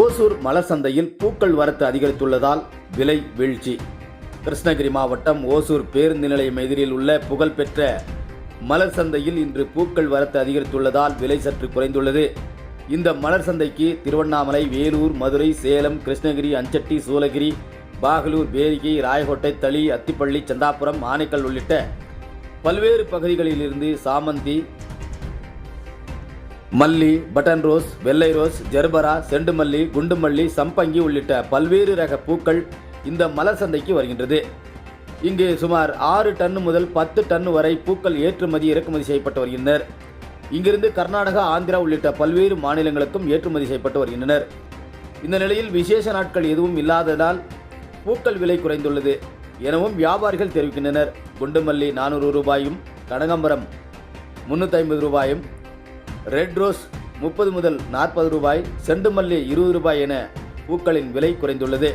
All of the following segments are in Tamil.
ஓசூர் மலர் சந்தையில் பூக்கள் வரத்து அதிகரித்துள்ளதால் விலை வீழ்ச்சி. கிருஷ்ணகிரி மாவட்டம் ஓசூர் பேருந்து நிலையம் எதிரில் உள்ள புகழ்பெற்ற மலர் சந்தையில் இன்று பூக்கள் வரத்து அதிகரித்துள்ளதால் விலை சற்று குறைந்துள்ளது. இந்த மலர் சந்தைக்கு திருவண்ணாமலை வேலூர் மதுரை சேலம் கிருஷ்ணகிரி அஞ்சட்டி சூலகிரி பாகலூர் பேரிகை ராயகோட்டை தளி அத்திப்பள்ளி சந்தாபுரம் ஆனைக்கல் உள்ளிட்ட பல்வேறு பகுதிகளிலிருந்து சாமந்தி மல்லி பட்டன் ரோஸ் வெள்ளை ரோஸ் ஜெர்பரா செண்டுமல்லி குண்டுமல்லி சம்பங்கி உள்ளிட்ட பல்வேறு ரக பூக்கள் இந்த மலர் சந்தைக்கு வருகின்றது. இங்கு சுமார் ஆறு டன் முதல் பத்து டன் வரை பூக்கள் ஏற்றுமதி இறக்குமதி செய்யப்பட்டு வருகின்றனர். இங்கிருந்து கர்நாடகா ஆந்திரா உள்ளிட்ட பல்வேறு மாநிலங்களுக்கும் ஏற்றுமதி செய்யப்பட்டு வருகின்றனர். இந்த நிலையில் விசேஷ நாட்கள் எதுவும் இல்லாததால் பூக்கள் விலை குறைந்துள்ளது எனவும் வியாபாரிகள் தெரிவிக்கின்றனர். குண்டுமல்லி நானூறு ரூபாயும் கனகாம்பரம் முன்னூற்றி ஐம்பது ரூபாயும் ரெட் ரோஸ் முப்பது முதல் நாற்பது ரூபாய் செண்டுமல்லி இருபது ரூபாய் என பூக்களின் விலை குறைந்துள்ளது.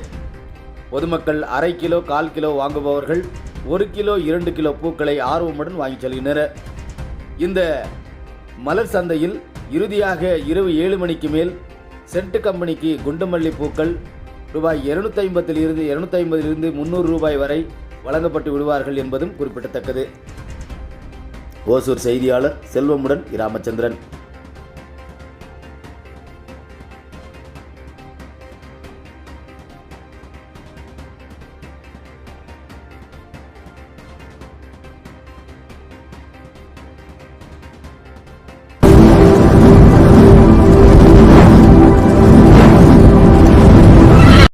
பொதுமக்கள் அரை கிலோ கால் கிலோ வாங்குபவர்கள் ஒரு கிலோ இரண்டு கிலோ பூக்களை ஆர்வமுடன் வாங்கி செல்கின்றனர். இந்த மலர் சந்தையில் இறுதியாக இரவு ஏழு மணிக்கு மேல் சென்ட் கம்பெனிக்கு குண்டுமல்லி பூக்கள் ரூபாய் இருநூத்தி ஐம்பத்திலிருந்து இருநூத்தி ஐம்பதிலிருந்து முந்நூறு ரூபாய் வரை வழங்கப்பட்டு விடுவார்கள் என்பதும் குறிப்பிடத்தக்கது. ஓசூர் செய்தியாளர் செல்வமுடன் ராமச்சந்திரன்